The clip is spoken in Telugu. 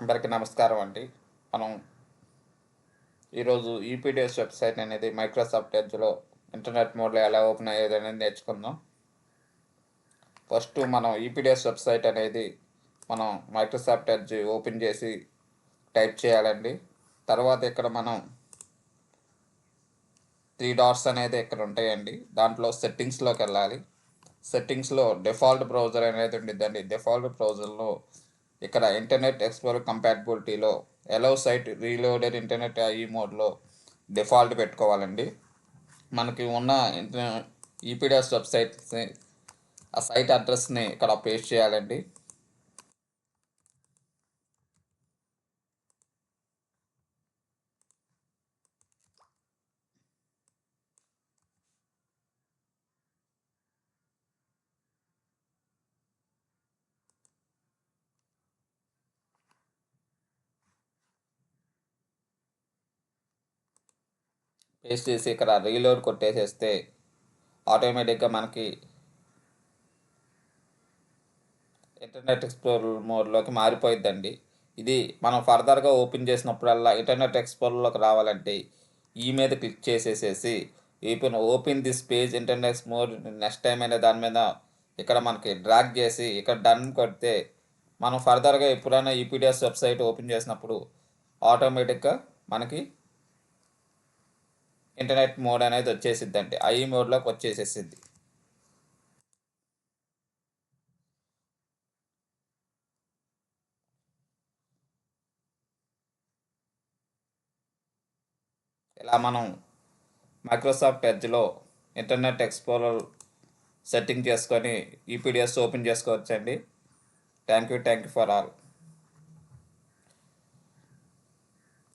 అందరికీ నమస్కారం అండి. మనం ఈరోజు ఈపీడిఎస్ వెబ్సైట్ అనేది మైక్రోసాఫ్ట్ ఎడ్జ్లో ఇంటర్నెట్ మోడ్లో ఎలా ఓపెన్ అయ్యేది అనేది నేర్చుకుందాం. ఫస్ట్ మనం ఈపీడిఎస్ వెబ్సైట్ అనేది మనం మైక్రోసాఫ్ట్ ఎడ్జ్ ఓపెన్ చేసి టైప్ చేయాలండి. తర్వాత ఇక్కడ మనం త్రీ డాట్స్ అనేది ఇక్కడ ఉంటాయండి. దాంట్లో సెట్టింగ్స్లోకి వెళ్ళాలి. సెట్టింగ్స్లో డిఫాల్ట్ బ్రౌజర్ అనేది ఉండిద్దండి. డిఫాల్ట్ బ్రౌజర్లో ఇక్కడ ఇంటర్నెట్ ఎక్స్ప్లోర్ కంపాటబిలిటీలో ఎలవ్ సైట్ రీలోడెడ్ ఇంటర్నెట్ ఈ మోడ్లో డిఫాల్ట్ పెట్టుకోవాలండి. మనకి ఉన్న ఈపీడిఎస్ వెబ్సైట్ ఆ సైట్ అడ్రస్ని ఇక్కడ పేస్ట్ చేయాలండి. పేస్ట్ చేసి ఇక్కడ రీలోడ్ కొట్టేసేస్తే ఆటోమేటిక్గా మనకి ఇంటర్నెట్ ఎక్స్ప్లోర్ మోడ్లోకి మారిపోయిద్దండి. ఇది మనం ఫర్దర్గా ఓపెన్ చేసినప్పుడల్లా ఇంటర్నెట్ ఎక్స్ప్లోర్లోకి రావాలంటే ఈ మీద క్లిక్ చేసేసేసి ఈపెన్ open this page internet mode next time అనే దాని మీద ఇక్కడ మనకి డ్రాగ్ చేసి ఇక్కడ డన్ కొడితే మనం ఫర్దర్గా ఎప్పుడైనా ఈపీడిఎస్ వెబ్సైట్ ఓపెన్ చేసినప్పుడు ఆటోమేటిక్గా మనకి ఇంటర్నెట్ మోడ్ అనేది వచ్చేసిద్ది అంటే ఐ మోడ్లోకి వచ్చేసేసిద్ది. ఇలా మనం మైక్రోసాఫ్ట్ ఎడ్జ్లో ఇంటర్నెట్ ఎక్స్ప్లోరర్ సెట్టింగ్ చేసుకొని ఈపీడిఎస్ ఓపెన్ చేసుకోవచ్చండి. Thank you thank you for all.